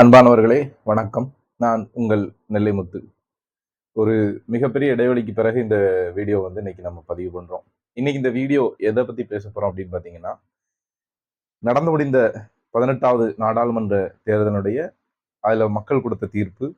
அன்பானவர்களே வணக்கம். நான் உங்கள் நெல்லைமுத்து. ஒரு மிகப்பெரிய இடைவெளிக்கு பிறகு இந்த வீடியோ வந்து இன்னைக்கு நம்ம பதிவு பண்றோம். இன்னைக்கு இந்த வீடியோ எதை பத்தி பேச போறோம் அப்படின்னு பாத்தீங்கன்னா நடந்து முடிந்த பதினெட்டாவது நாடாளுமன்ற தேர்தலுடைய அதுல மக்கள் கொடுத்த தீர்ப்பு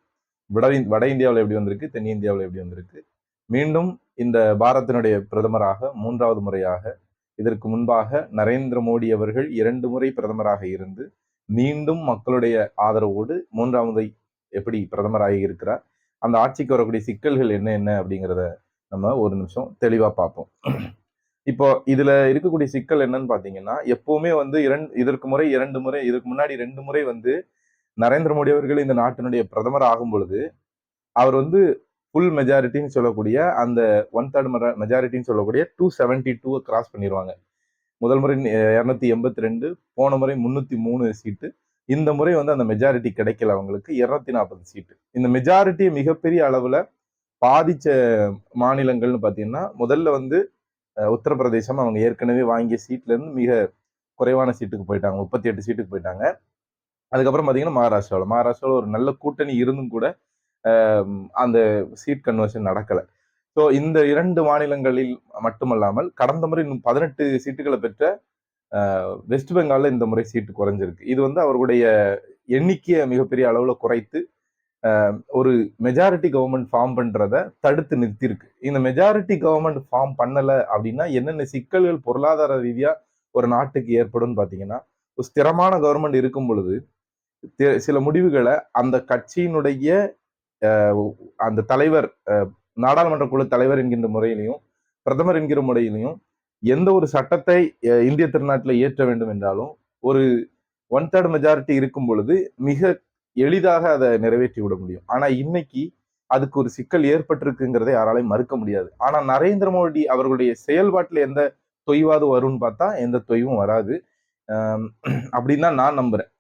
வட வட இந்தியாவில் எப்படி வந்திருக்கு தென்னிந்தியாவில் எப்படி வந்திருக்கு மீண்டும் இந்த பாரத்தினுடைய பிரதமராக மூன்றாவது முறையாக இதற்கு முன்பாக நரேந்திர மோடி அவர்கள் இரண்டு முறை பிரதமராக இருந்து மீண்டும் மக்களுடைய ஆதரவோடு மூன்றாவது எப்படி பிரதமராகி இருக்கிறார்? அந்த ஆட்சிக்கு வரக்கூடிய சிக்கல்கள் என்ன என்ன அப்படிங்கிறத நம்ம ஒரு நிமிஷம் தெளிவாக பார்ப்போம். இப்போ இதுல இருக்கக்கூடிய சிக்கல் என்னன்னு பாத்தீங்கன்னா எப்பவுமே வந்து இரண்டு இதற்கு முறை இரண்டு முறை இதற்கு முன்னாடி ரெண்டு முறை வந்து நரேந்திர மோடி அவர்கள் இந்த நாட்டினுடைய பிரதமர் ஆகும் பொழுது அவர் வந்து ஃபுல் மெஜாரிட்டின்னு சொல்லக்கூடிய அந்த ஒன் தேர்ட் மெஜாரிட்டின்னு சொல்லக்கூடிய டூ செவன்டி டூ கிராஸ் பண்ணிடுவாங்க முதல் முறை இரநூத்தி எண்பத்தி ரெண்டு போன முறை முன்னூத்தி மூணு சீட்டு. இந்த முறை வந்து அந்த மெஜாரிட்டி கிடைக்கல அவங்களுக்கு. இருநூத்தி நாற்பது சீட்டு. இந்த மெஜாரிட்டியை மிகப்பெரிய அளவுல பாதிச்ச மாநிலங்கள்னு பாத்தீங்கன்னா முதல்ல வந்து உத்தரப்பிரதேசம் அவங்க ஏற்கனவே வாங்கிய சீட்ல இருந்து மிக குறைவான சீட்டுக்கு போயிட்டாங்க. முப்பத்தி எட்டு சீட்டுக்கு போயிட்டாங்க. அதுக்கப்புறம் பாத்தீங்கன்னா மகாராஷ்டிராவில். மகாராஷ்டிராவில் ஒரு நல்ல கூட்டணி இருந்தும் கூட அந்த சீட் கன்வர்ஷன் நடக்கலை. ஸோ இந்த இரண்டு மாநிலங்களில் மட்டுமல்லாமல் கடந்த முறை பதினெட்டு சீட்டுகளை பெற்ற வெஸ்ட் பெங்காலில் இந்த முறை சீட்டு குறைஞ்சிருக்கு. இது வந்து அவர்களுடைய எண்ணிக்கையை மிகப்பெரிய அளவில் குறைத்து ஒரு மெஜாரிட்டி கவர்மெண்ட் ஃபார்ம் பண்ணுறத தடுத்து நிறுத்தியிருக்கு. இந்த மெஜாரிட்டி கவர்மெண்ட் ஃபார்ம் பண்ணலை அப்படின்னா என்னென்ன சிக்கல்கள் பொருளாதார ரீதியாக ஒரு நாட்டுக்கு ஏற்படும் பார்த்தீங்கன்னா ஒரு ஸ்திரமான கவர்மெண்ட் இருக்கும் பொழுது சில முடிவுகளை அந்த கட்சியினுடைய அந்த தலைவர் நாடாளுமன்ற குழு தலைவர் என்கின்ற முறையிலையும் பிரதமர் என்கிற முறையிலையும் எந்த ஒரு சட்டத்தை இந்திய திருநாட்டில் இயற்ற வேண்டும் என்றாலும் ஒரு ஒன் தேர்ட் மெஜாரிட்டி இருக்கும் பொழுது மிக எளிதாக அதை நிறைவேற்றி விட முடியும். ஆனால் இன்னைக்கு அதுக்கு ஒரு சிக்கல் ஏற்பட்டிருக்குங்கிறதை யாராலையும் மறுக்க முடியாது. ஆனால் நரேந்திர மோடி அவர்களுடைய செயல்பாட்டில் எந்த தொய்வாது வரும்னு பார்த்தா எந்த தொய்வும் வராது. அப்படின்னு தான் நான் நம்புறேன்.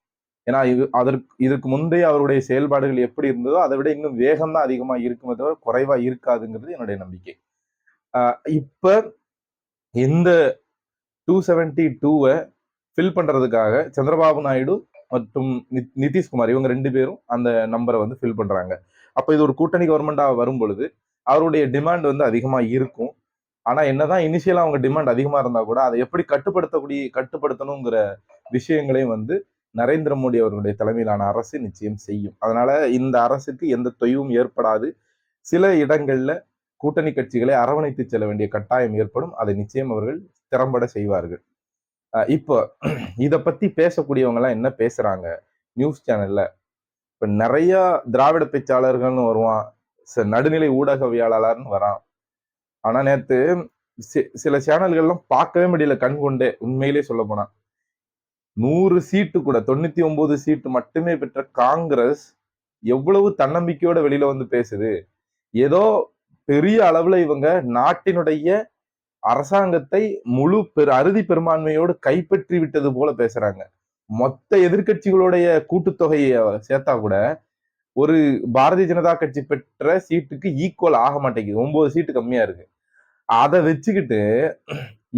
ஏன்னா இது அதற்கு இதற்கு முந்தைய அவருடைய செயல்பாடுகள் எப்படி இருந்ததோ அதை விட இன்னும் வேகம் தான் அதிகமா இருக்குமே தவிர குறைவாக இருக்காதுங்கிறது என்னுடைய நம்பிக்கை. இப்போ இந்த டூ செவன்டி டூவை ஃபில் பண்ணுறதுக்காக சந்திரபாபு நாயுடு மற்றும் நித்- நிதிஷ்குமார் இவங்க ரெண்டு பேரும் அந்த நம்பரை வந்து ஃபில் பண்ணுறாங்க அப்போ இது ஒரு கூட்டணி கவர்மெண்ட்டாக வரும் பொழுது அவருடைய டிமாண்ட் வந்து அதிகமாக இருக்கும். ஆனா என்னதான் இனிஷியலாக அவங்க டிமாண்ட் அதிகமாக இருந்தால் கூட அதை எப்படி கட்டுப்படுத்தக்கூடிய கட்டுப்படுத்தணுங்கிற விஷயங்களையும் வந்து நரேந்திர மோடி அவர்களுடைய தலைமையிலான அரசு நிச்சயம் செய்யும். அதனால இந்த அரசுக்கு எந்த தொய்வும் ஏற்படாது. சில இடங்கள்ல கூட்டணி கட்சிகளை அரவணைத்து செல்ல வேண்டிய கட்டாயம் ஏற்படும். அதை நிச்சயம் அவர்கள் திறம்பட செய்வார்கள். இப்போ இதை பத்தி பேசக்கூடியவங்க எல்லாம் என்ன பேசுறாங்க? நியூஸ் சேனல்ல. இப்ப நிறைய திராவிட பேச்சாளர்கள்னு வருவான். ச- நடுநிலை ஊடகவியலாளர்னு வரான். ஆனா நேத்து சில சேனல்கள்லாம் பார்க்கவே முடியல கண் கொண்டே உண்மையிலே சொல்ல போனா. நூறு சீட்டு கூட தொண்ணூத்தி ஒன்பது சீட்டு மட்டுமே பெற்ற காங்கிரஸ் எவ்வளவு தன்னம்பிக்கையோட வெளியில வந்து பேசுது? ஏதோ பெரிய அளவுல இவங்க நாட்டினுடைய அரசாங்கத்தை முழு பெரு அறுதி பெரும்பான்மையோடு கைப்பற்றி விட்டது போல பேசுறாங்க. மொத்த எதிர்க்கட்சிகளுடைய கூட்டுத்தொகையை சேர்த்தா கூட ஒரு பாரதிய ஜனதா கட்சி பெற்ற சீட்டுக்கு ஈக்குவல் ஆக மாட்டேங்குது. ஒன்பது சீட்டு கம்மியா இருக்கு. அதை வச்சுக்கிட்டு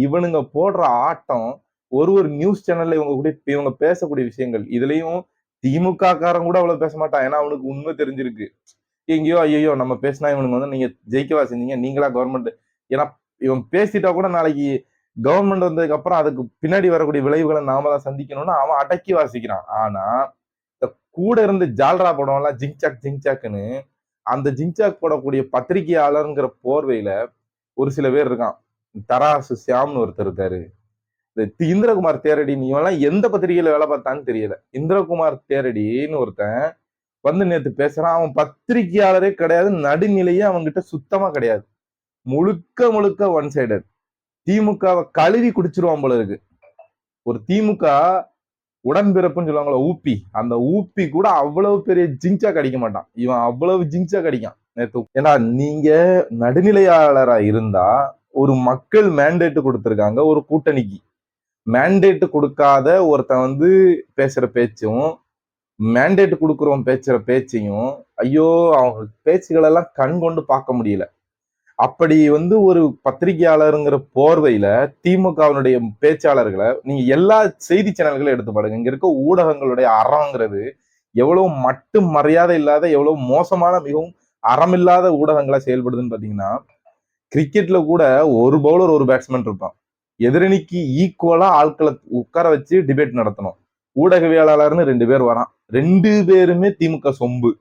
இவனுங்க போடுற ஆட்டம் ஒரு ஒரு நியூஸ் சேனல்ல இவங்க கூட இவங்க பேசக்கூடிய விஷயங்கள். இதுலயும் திமுக காரன் கூட அவ்வளவு பேச மாட்டான். ஏன்னா அவனுக்கு உண்மை தெரிஞ்சிருக்கு. எங்கேயோ ஐயோ நம்ம பேசினா இவனுக்கு வந்து நீங்க ஜெயிக்கவா செஞ்சீங்க? நீங்களா கவர்மெண்ட் ஏன்னா இவன் பேசிட்டா கூட நாளைக்கு கவர்மெண்ட் வந்ததுக்கு அப்புறம் அதுக்கு பின்னாடி வரக்கூடிய விளைவுகளை நாம தான் சந்திக்கணும்னு அவன் அடக்கி வாசிக்கிறான். ஆனா இந்த கூட இருந்து ஜால்ரா படம்லாம் ஜிங்சாக் ஜிங்சாக்னு அந்த ஜிங்சாக் போடக்கூடிய பத்திரிகையாளருங்கிற போர்வையில ஒரு சில பேர் இருக்கான். தராசு சியாம்னு ஒருத்தர் இருக்காரு. இந்த இந்திரகுமார் தேரடி நீ எல்லாம் எந்த பத்திரிகையில வேலை பார்த்தான்னு தெரியல. இந்திரகுமார் தேரடின்னு ஒருத்தன் வந்து நேத்து பேசுறான். அவன் பத்திரிகையாளரே கிடையாது நடுநிலையே அவன்கிட்ட சுத்தமா கிடையாது. முழுக்க முழுக்க ஒன் சைடட் திமுகவை கழுவி குடிச்சிருவான் போல இருக்கு. ஒரு திமுக உடன்பிறப்புன்னு சொல்லுவாங்களா ஊப்பி. அந்த ஊப்பி கூட அவ்வளவு பெரிய ஜிங்சா கடிக்க மாட்டான். இவன் அவ்வளவு ஜிங்சா கடிக்கான். நேத்து ஏன்னா நீங்க நடுநிலையாளரா இருந்தா ஒரு மக்கள் மேண்டேட் கொடுத்திருக்காங்க ஒரு கூட்டணிக்கு. மேண்டேட் கொடுக்காத ஒருத்தன் வந்து பேசுகிற பேச்சும் மேண்டேட் கொடுக்குறவன் பேசுகிற பேச்சையும் ஐயோ அவங்க பேச்சுகளெல்லாம் கண் கொண்டு பார்க்க முடியல. அப்படி வந்து ஒரு பத்திரிகையாளருங்கிற போர்வையில திமுகவினுடைய பேச்சாளர்களை நீங்க எல்லா செய்தி சேனல்களும் எடுத்து பாருங்க. இங்க இருக்க ஊடகங்களுடைய அறங்கிறது எவ்வளவு மட்டும் மரியாதை இல்லாத எவ்வளவு மோசமான மிகவும் அறமில்லாத ஊடகங்களா செயல்படுதுன்னு பாத்தீங்கன்னா கிரிக்கெட்ல கூட ஒரு பவுலர் ஒரு பேட்ஸ்மேன் இருப்பான். எதிரணிக்கு ஈக்குவலா ஆட்களை உட்கார வச்சு டிபேட் நடத்தணும். ஊடகவியலாளர்னு ரெண்டு பேர் வரான். ரெண்டு பேருமே திமுக சொம்பு.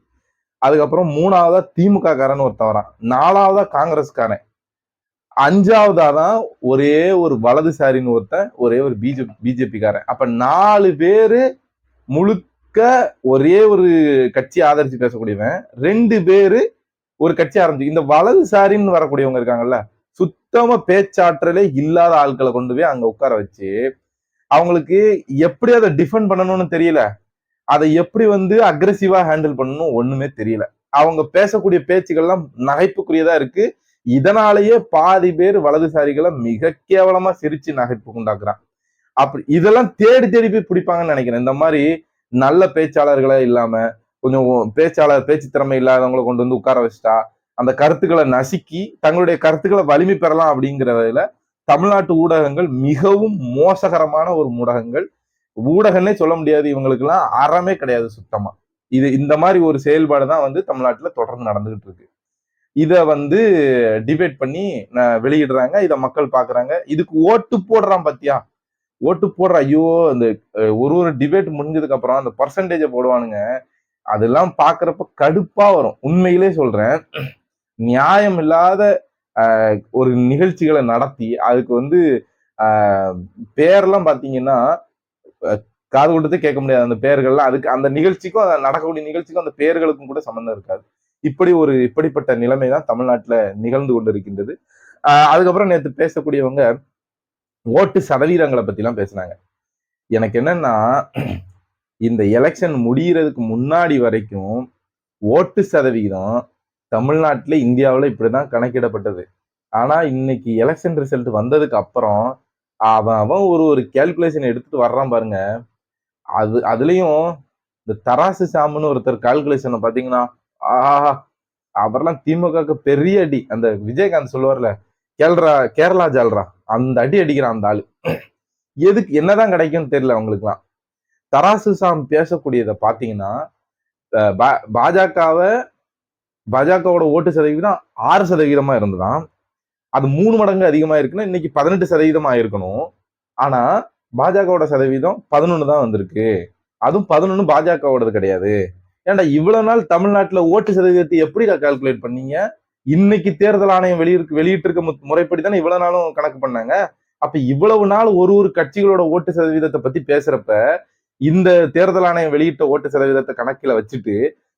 அதுக்கப்புறம் மூணாவதா திமுக காரன் ஒருத்தன் வரான். நாலாவதா காங்கிரஸ்காரன். அஞ்சாவதா தான் ஒரே ஒரு வலதுசாரின்னு ஒருத்தன் ஒரே ஒரு பிஜேபி பிஜேபிக்காரன். அப்ப நாலு பேரு முழுக்க ஒரே ஒரு கட்சி ஆதரிச்சு பேசக்கூடியவன். ரெண்டு பேரு ஒரு கட்சி ஆரம்பிச்சு இந்த வலதுசாரின்னு வரக்கூடியவங்க இருக்காங்கல்ல சுத்தமா பேச்சாற்றலே இல்லாத ஆட்களை கொண்டு போய் அங்க உட்கார வச்சு அவங்களுக்கு எப்படி அதை டிஃபெண்ட் பண்ணணும்னு தெரியல. அதை எப்படி வந்து அக்ரெசிவா ஹேண்டில் பண்ணணும் ஒண்ணுமே தெரியல. அவங்க பேசக்கூடிய பேச்சுகள்லாம் நகைப்புக்குரியதா இருக்கு. இதனாலேயே பாதி பேர் வலதுசாரிகளை மிக கேவலமா சிரிச்சு நகைப்பு உண்டாக்குறான். அப்படி இதெல்லாம் தேடி தேடி போய் பிடிப்பாங்கன்னு நினைக்கிறேன். இந்த மாதிரி நல்ல பேச்சாளர்களே இல்லாம கொஞ்சம் பேச்சாளர் பேச்சு திறமை இல்லாதவங்களை கொண்டு வந்து உட்கார வச்சுட்டா அந்த கருத்துக்களை நசுக்கி தங்களுடைய கருத்துக்களை வலிமை பெறலாம் அப்படிங்கிறதுல தமிழ்நாட்டு ஊடகங்கள் மிகவும் மோசகரமான ஒரு ஊடகங்கள். ஊடகன்னே சொல்ல முடியாது இவங்களுக்கெல்லாம் அறமே கிடையாது சுத்தமா. இது இந்த மாதிரி ஒரு செயல்பாடு தான் வந்து தமிழ்நாட்டில் தொடர்ந்து நடந்துகிட்டு இருக்கு. இதை வந்து டிபேட் பண்ணி வெளியிடுறாங்க இதை மக்கள் பார்க்குறாங்க இதுக்கு ஓட்டு போடுறான் பத்தியா? ஓட்டு போடுற ஐயோ அந்த ஒரு ஒரு டிபேட் முடிஞ்சதுக்கு அப்புறம் அந்த பர்சன்டேஜை போடுவானுங்க. அதெல்லாம் பார்க்குறப்ப கடுப்பாக வரும். உண்மையிலே சொல்றேன். நியாயம் இல்லாத ஒரு நிகழ்ச்சிகளை நடத்தி அதுக்கு வந்து பேர்லாம் பார்த்தீங்கன்னா காது கொடுத்து கேட்க முடியாது. அந்த பேர்கள்லாம் அதுக்கு அந்த நிகழ்ச்சிக்கும் நடக்கக்கூடிய நிகழ்ச்சிக்கும் அந்த பேர்களுக்கும் கூட சம்மந்தம் இருக்காது. இப்படி ஒரு இப்படிப்பட்ட நிலைமை தான் தமிழ்நாட்டில் நிகழ்ந்து கொண்டிருக்கின்றது. அதுக்கப்புறம் நேற்று பேசக்கூடியவங்க ஓட்டு சதவீதங்களை பற்றிலாம் பேசினாங்க. எனக்கு என்னன்னா இந்த எலெக்ஷன் முடிகிறதுக்கு முன்னாடி வரைக்கும் ஓட்டு சதவீதம் தமிழ்நாட்டில் இந்தியாவில் இப்படிதான் கணக்கிடப்பட்டது. ஆனா இன்னைக்கு எலெக்ஷன் ரிசல்ட் வந்ததுக்கு அப்புறம் அவன் அவன் ஒரு ஒரு கேல்குலேஷன் எடுத்துட்டு வர்றான் பாருங்க. அது அதுலயும் இந்த தராசு சாமுன்னு ஒருத்தர் கால்குலேஷனை பார்த்தீங்கன்னா ஆஹா அவரெல்லாம் திமுகக்கு பெரிய அடி. அந்த விஜயகாந்த் சொல்லுவார்ல கேள்றா கேரளா ஜால்ரா அந்த அடி அடிக்கிறான் அந்த ஆளு. எதுக்கு என்னதான் கிடைக்கும்னு தெரியல அவங்களுக்குலாம். தராசு சாம் பேசக்கூடியதை பார்த்தீங்கன்னா பாஜகவை பாஜகவோட ஓட்டு சதவீதம் ஆறு சதவீதமா இருந்ததுதான் அது மூணு மடங்கு அதிகமா இருக்குன்னா இன்னைக்கு பதினெட்டு சதவீதம் ஆயிருக்கணும். ஆனா பாஜகவோட சதவீதம் பதினொன்னு தான் வந்திருக்கு. அதுவும் பதினொன்னு பாஜகவோடது கிடையாது. ஏன்டா இவ்வளவு நாள் தமிழ்நாட்டுல ஓட்டு சதவீதத்தை எப்படி கால்குலேட் பண்ணீங்க? இன்னைக்கு தேர்தல் ஆணையம் வெளியிருக்கு வெளியிட்டு இருக்க முறைப்படி தானே இவ்வளவு நாளும் கணக்கு பண்ணாங்க. அப்ப இவ்வளவு நாள் ஒரு ஒரு கட்சிகளோட ஓட்டு சதவீதத்தை பத்தி பேசுறப்ப இந்த தேர்தல் ஆணையம் வெளியிட்ட ஓட்டு சதவீதத்தை கணக்கில வச்சுட்டு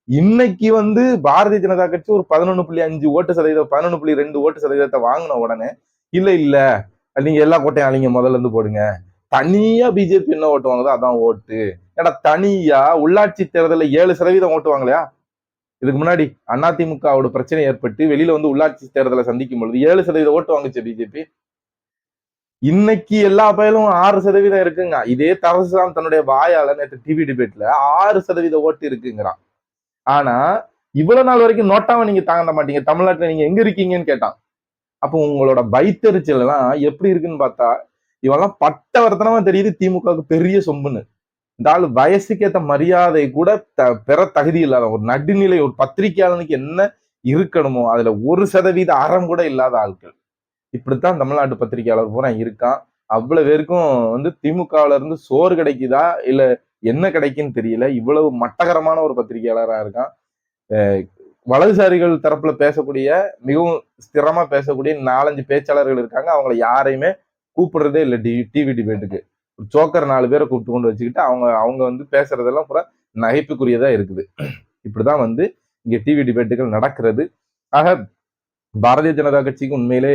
இன்னைக்கு வந்து பாரதிய ஜனதா கட்சி ஒரு பதினொன்னு புள்ளி அஞ்சு ஓட்டு சதவீதம் பதினொன்று புள்ளி ரெண்டு ஓட்டு சதவீதத்தை வாங்கின உடனே இல்ல இல்ல நீங்க எல்லா கோட்டையும் அழிங்க முதல்ல இருந்து போடுங்க. தனியா பிஜேபி என்ன ஓட்டு வாங்குதோ அதான் ஓட்டு. ஏன்னா தனியா உள்ளாட்சி தேர்தலில் ஏழு சதவீதம் ஓட்டு வாங்கலையா? இதுக்கு முன்னாடி அதிமுகவோட பிரச்சனை ஏற்பட்டு வெளியில வந்து உள்ளாட்சி தேர்தலை சந்திக்கும் பொழுது ஏழு சதவீதம் ஓட்டு வாங்குச்சு பிஜேபி இன்னைக்கு எல்லா பயலும் ஆறு சதவீதம் இருக்குங்க. இதே தரசுதான் தன்னுடைய வாயால நேற்று டிவி டிபேட்ல ஆறு சதவீத ஓட்டு இருக்குங்கிறான். ஆனா இவ்வளவு நாள் வரைக்கும் நோட்டாவை நீங்க தாங்க மாட்டீங்க. தமிழ்நாட்டுல நீங்க எங்க இருக்கீங்கன்னு கேட்டான். அப்போ உங்களோட பைத்தறிச்சல் எல்லாம் எப்படி இருக்குன்னு பார்த்தா இவெல்லாம் பட்டவர்த்தனமா தெரியுது திமுகவுக்கு பெரிய சொம்புன்னு. இந்த ஆள் வயசுக்கேத்த மரியாதை கூட த பெற தகுதி இல்லாத ஒரு நடுநிலை ஒரு பத்திரிகையாளனுக்கு என்ன இருக்கணுமோ அதுல ஒரு சதவீத அறம் கூட இல்லாத ஆட்கள். இப்படித்தான் தமிழ்நாட்டு பத்திரிகையாளர் பூரா இருக்கான். அவ்வளவு பேருக்கும் வந்து திமுகவுல இருந்து சோறு கிடைக்குதா? இல்ல என்ன கிடைக்குன்னு தெரியல. இவ்வளவு மட்டகரமான ஒரு பத்திரிகையாளராக இருக்கான். வலதுசாரிகள் தரப்புல பேசக்கூடிய மிகவும் ஸ்திரமா பேசக்கூடிய நாலஞ்சு பேச்சாளர்கள் இருக்காங்க. அவங்கள யாரையுமே கூப்பிடுறதே இல்லை டிவி டிவி டிபேட்டுக்கு சோக்கர் நாலு பேரை கூப்பிட்டு கொண்டு வச்சுக்கிட்டு அவங்க அவங்க வந்து பேசுறதெல்லாம் பூரா நகைப்புக்குரியதா இருக்குது. இப்படிதான் வந்து இங்க டிவி டிபேட்டுகள் நடக்கிறது. ஆக பாரதிய ஜனதா கட்சிக்கு உண்மையிலே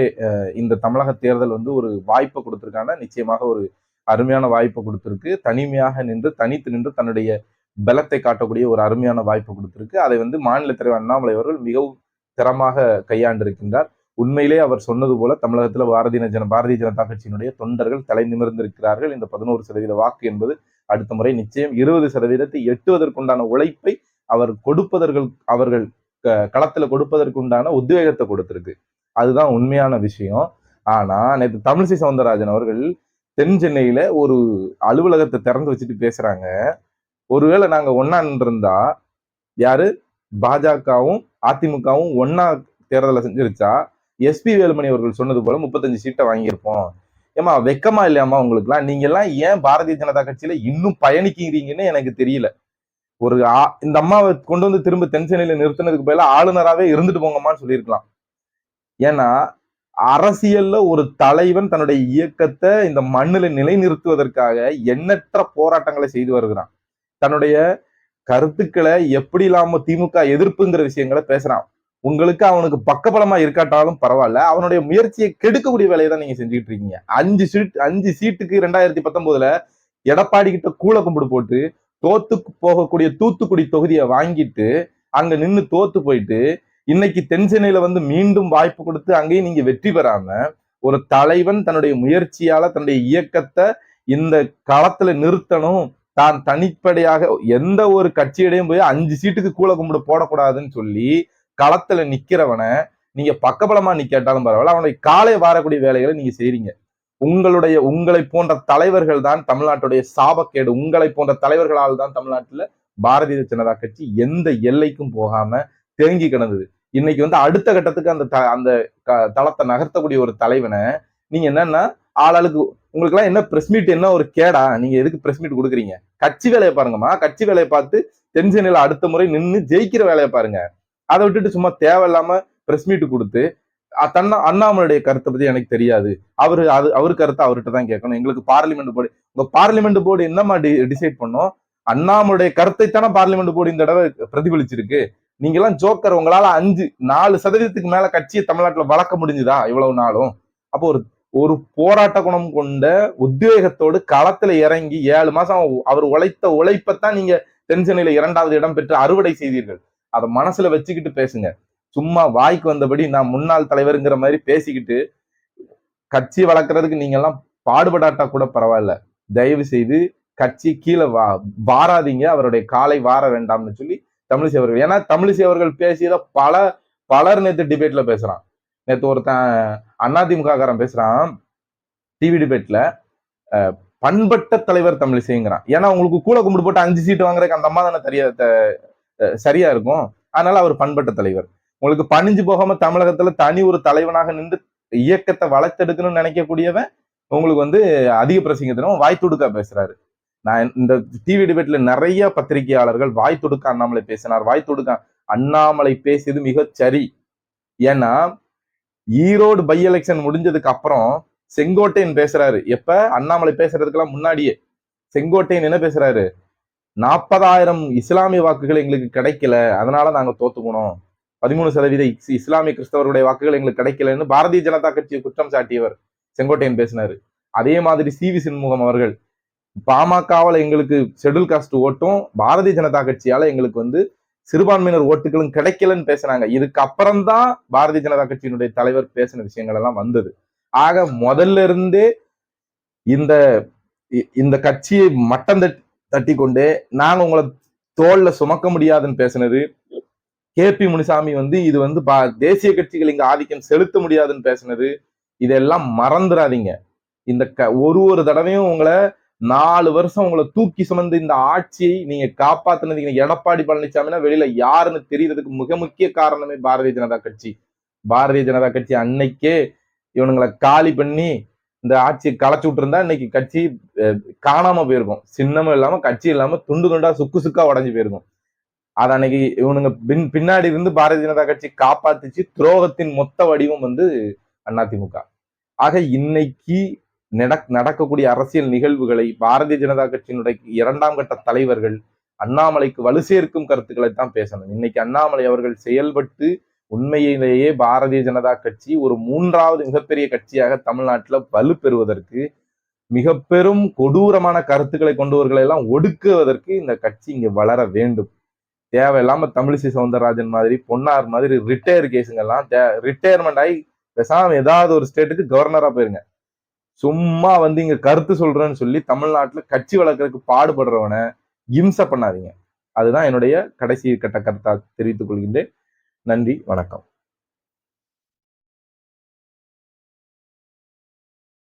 இந்த தமிழக தேர்தல் வந்து ஒரு வாய்ப்பை கொடுத்துருக்காங்க. நிச்சயமாக ஒரு அருமையான வாய்ப்பை கொடுத்துருக்கு. தனிமையாக நின்று தனித்து நின்று தன்னுடைய பலத்தை காட்டக்கூடிய ஒரு அருமையான வாய்ப்பு கொடுத்துருக்கு. அதை வந்து மாநில தலைவர் அண்ணாமலை அவர்கள் மிகவும் திறமாக கையாண்டிருக்கின்றார். உண்மையிலே அவர் சொன்னது போல தமிழகத்தில் பாரதிய ஜன பாரதிய ஜனதா கட்சியினுடைய தொண்டர்கள் தலை நிமிர்ந்திருக்கிறார்கள். இந்த பதினோரு சதவீத வாக்கு என்பது அடுத்த முறை நிச்சயம் இருபது சதவீதத்தை எட்டுவதற்குண்டான உழைப்பை அவர் கொடுப்பதற்கு அவர்கள் களத்தில் கொடுப்பதற்குண்டான உத்வேகத்தை கொடுத்திருக்கு. அதுதான் உண்மையான விஷயம். ஆனா நேற்று தமிழிசை சவுந்தரராஜன் அவர்கள் தென் சென்னையில ஒரு அலுவலகத்தை திறந்து வச்சுட்டு பேசுறாங்க. ஒருவேளை நாங்க ஒன்னா இருந்தா யாரு? பாஜகவும் அதிமுகவும் ஒன்னா தேர்தலை செஞ்சிருச்சா? எஸ்பி வேலுமணி அவர்கள் சொன்னது போல முப்பத்தஞ்சு சீட்டை வாங்கியிருப்போம். ஏமா வெக்கமா இல்லையாமா உங்களுக்குலாம்? நீங்க எல்லாம் ஏன் பாரதிய ஜனதா கட்சியில இன்னும் பயணிக்கிறீங்கன்னு எனக்கு தெரியல. ஒரு இந்த அம்மாவை கொண்டு வந்து திரும்ப தென் சென்னையில நிறுத்தினதுக்கு பதிலாக ஆளுநராகவே இருந்துட்டு போங்கம்மான்னு சொல்லியிருக்கலாம். ஏன்னா அரசியல்ல ஒரு தலைவன் தன்னுடைய இயக்கத்தை இந்த மண்ணில நிலைநிறுத்துவதற்காக எண்ணற்ற போராட்டங்களை செய்து வருகிறான். தன்னுடைய கருத்துக்களை எப்படி இல்லாம திமுக எதிர்ப்புங்கிற விஷயங்களை பேசுறான். உங்களுக்கு அவனுக்கு பக்கபலமா இருக்காட்டாலும் பரவாயில்ல. அவனுடைய முயற்சியை கெடுக்கக்கூடிய வேலையை தான் நீங்க செஞ்சுக்கிட்டு இருக்கீங்க. அஞ்சு சீட் அஞ்சு சீட்டுக்கு ரெண்டாயிரத்தி பத்தொன்பதுல எடப்பாடி கிட்ட கூல கும்பிடு போட்டு தோத்து போகக்கூடிய தூத்துக்குடி தொகுதியை வாங்கிட்டு அங்க நின்று தோத்து போயிட்டு இன்னைக்கு தென்சென்னையில வந்து மீண்டும் வாய்ப்பு கொடுத்து அங்கேயும் நீங்க வெற்றி பெறாம ஒரு தலைவன் தன்னுடைய முயற்சியால தன்னுடைய இயக்கத்தை இந்த களத்துல நிறுத்தணும். தான் தனிப்படையாக எந்த ஒரு கட்சியிடையும் போய் அஞ்சு சீட்டுக்கு கூல கும்பிடு போடக்கூடாதுன்னு சொல்லி களத்துல நிக்கிறவனை நீங்க பக்கபலமா நிக்கட்டாலும் பரவாயில்ல அவனுடைய காலை வாரக்கூடிய வேலைகளை நீங்க செய்றீங்க. உங்களுடைய உங்களை போன்ற தலைவர்கள் தான் தமிழ்நாட்டுடைய சாபக்கேடு. உங்களை போன்ற தலைவர்களால் தான் தமிழ்நாட்டுல பாரதிய ஜனதா கட்சி எந்த எல்லைக்கும் போகாம தேங்கி கிடந்தது. இன்னைக்கு வந்து அடுத்த கட்டத்துக்கு அந்த த- அந்த க- தளத்தை நகர்த்தக்கூடிய ஒரு தலைவனை நீங்க என்னன்னா ஆளாளுக்கு உங்களுக்கு எல்லாம் என்ன பிரஸ் மீட் என்ன ஒரு கேடா? நீங்க எதுக்கு பிரஸ் மீட் கொடுக்குறீங்க? கட்சி வேலையை பாருங்கம்மா. கட்சி வேலையை பார்த்து தென்சென்னையில அடுத்த முறை நின்று ஜெயிக்கிற வேலையை பாருங்க. அதை விட்டுட்டு சும்மா தேவையில்லாம பிரஸ் மீட் கொடுத்து தன்னா அண்ணாமலையுடைய கருத்தை பத்தி எனக்கு தெரியாது. அவரு அது அவர் கருத்தை அவர்கிட்ட தான் கேட்கணும். எங்களுக்கு பார்லிமெண்ட் போர்டு உங்க பார்லிமெண்ட் போர்டு என்னமா டிசைட் பண்ணோம்? அண்ணாமுடைய கருத்தை தானே பார்லிமெண்ட் போர்டு இந்த தடவை பிரதிபலிச்சிருக்கு. நீங்க எல்லாம் ஜோக்கர் உங்களால அஞ்சு நாலு சதவீதத்துக்கு மேல கட்சியை தமிழ்நாட்டுல வளர்க்க முடிஞ்சுதா? இவ்வளவு நாளும். அப்போ ஒரு ஒரு போராட்ட குணம் கொண்ட உத்வேகத்தோடு களத்துல இறங்கி ஏழு மாசம் அவர் உழைத்த உழைப்பத்தான் நீங்க தென்சென்னையில இரண்டாவது இடம் பெற்று அறுவடை செய்தீர்கள். அதை மனசுல வச்சுக்கிட்டு பேசுங்க. சும்மா வாய்க்கு வந்தபடி நான் முன்னாள் தலைவருங்கிற மாதிரி பேசிக்கிட்டு கட்சி வளர்க்கறதுக்கு நீங்க எல்லாம் பாடுபடாட்டா கூட பரவாயில்ல. தயவு செய்து கட்சி கீழே வா வாராதீங்க அவருடைய காலை வார வேண்டாம்னு சொல்லி தமிழிசை அவர்கள் ஏன்னா தமிழிசை அவர்கள் பேசியத பல பலர் நேற்று டிபேட்ல பேசுறான். நேற்று ஒருத்தன் அதிமுக பேசுறான் டிவி டிபேட்ல பண்பட்ட தலைவர் தமிழிசைங்கிறான். ஏன்னா உங்களுக்கு கூட கும்பிட்டு போட்டு அஞ்சு சீட்டு வாங்குறதுக்கு அந்த அம்மா தானே தெரிய சரியா இருக்கும். அதனால அவர் பண்பட்ட தலைவர். உங்களுக்கு பணிஞ்சு போகாம தமிழகத்துல தனி ஒரு தலைவனாக நின்று இயக்கத்தை வளர்த்தெடுக்கணும்னு நினைக்கக்கூடியவன் உங்களுக்கு வந்து அதிக பிரசங்கத்திலும் வாய் துடுக்கா பேசுறாரு. நான் இந்த டிவி டிபேட்ல நிறைய பத்திரிகையாளர்கள் வாய் தொடுக்க அண்ணாமலை பேசினார் வாய் தொடுக்க அண்ணாமலை பேசியது மிகச்சரி ஏன்னா ஈரோடு பை எலெக்ஷன் முடிஞ்சதுக்கு அப்புறம் செங்கோட்டையன் பேசுறாரு. எப்ப? அண்ணாமலை பேசுறதுக்கெல்லாம் முன்னாடியே. செங்கோட்டையன் என்ன பேசுறாரு? நாற்பதாயிரம் இஸ்லாமிய வாக்குகள் எங்களுக்கு கிடைக்கல அதனால நாங்க தோத்துக்கணும் பதிமூணு சதவீத இஸ்லாமிய கிறிஸ்தவருடைய வாக்குகள் எங்களுக்கு கிடைக்கலன்னு பாரதிய ஜனதா கட்சியை குற்றம் சாட்டியவர் செங்கோட்டையன் பேசினாரு. அதே மாதிரி சி வி சண்முகம் அவர்கள் பாமகவால் எங்களுக்கு ஷெட்யூல் காஸ்ட் ஓட்டும் பாரதிய ஜனதா கட்சியால எங்களுக்கு வந்து சிறுபான்மையினர் ஓட்டுகளும் கிடைக்கலன்னு பேசுனாங்க. இதுக்கப்புறம்தான் பாரதிய ஜனதா கட்சியினுடைய தலைவர் பேசின விஷயங்கள் எல்லாம் வந்தது. ஆக முதல்ல இருந்தே இந்த இந்த கட்சியை மட்டம் தட்டி தட்டி கொண்டு நாங்க உங்களை தோல்ல சுமக்க முடியாதுன்னு பேசினது. கே பி முனிசாமி வந்து இது வந்து பா- தேசிய கட்சிகள் இங்க ஆதிக்கம் செலுத்த முடியாதுன்னு பேசினது. இதெல்லாம் மறந்துடாதீங்க இந்த க ஒரு ஒரு தடவையும் உங்களை நாலு வருஷம் உங்களை தூக்கி சுமந்து இந்த ஆட்சியை நீங்க காப்பாத்துனதுக்கு எடப்பாடி பழனிசாமினா வெளியில யாருன்னு தெரியறதுக்கு மிக முக்கிய காரணமே பாரதிய ஜனதா கட்சி. பாரதிய ஜனதா கட்சி அன்னைக்கே இவனுங்களை காலி பண்ணி இந்த ஆட்சியை களைச்சு விட்டுருந்தா இன்னைக்கு கட்சி காணாம போயிருக்கும். சின்னமும் இல்லாம கட்சி இல்லாம துண்டு துண்டா சுக்கு சுக்கா உடஞ்சு போயிருக்கும். அது அன்னைக்கு இவனுங்க பின் பின்னாடி இருந்து பாரதிய ஜனதா கட்சி காப்பாத்துச்சு. துரோகத்தின் மொத்த வடிவம் வந்து அதிமுக ஆக இன்னைக்கு நடக் நடக்கக்கூடிய அரசியல் நிகழ்வுகளை பாரதிய ஜனதா கட்சியினுடைய இரண்டாம் கட்ட தலைவர்கள் அண்ணாமலைக்கு வலு சேர்க்கும் கருத்துக்களை தான் பேசணும். இன்னைக்கு அண்ணாமலை அவர்கள் செயல்பட்டு உண்மையிலேயே பாரதிய ஜனதா கட்சி ஒரு மூன்றாவது மிகப்பெரிய கட்சியாக தமிழ்நாட்டில் வலு பெறுவதற்கு மிக பெரும் கொடூரமான கருத்துக்களை கொண்டவர்களை எல்லாம் ஒடுக்குவதற்கு இந்த கட்சி இங்கே வளர வேண்டும். தேவையில்லாம தமிழிசை சவுந்தரராஜன் மாதிரி பொன்னார் மாதிரி ரிட்டையர் கேஸுங்கெல்லாம் தே ரிட்டையர்மெண்ட் ஆகி பேசாம ஏதாவது ஒரு ஸ்டேட்டுக்கு கவர்னரா போயிருங்க. சும்மா வந்து இங்க கருத்து சொல்றேன்னு சொல்லி தமிழ்நாட்டுல கட்சி வளர்க்கறதுக்கு பாடுபடுறவனை இம்சை பண்ணாதீங்க. அதுதான் என்னுடைய கடைசி கட்ட கருத்தா தெரிவித்துக் கொள்கின்றேன். நன்றி வணக்கம்.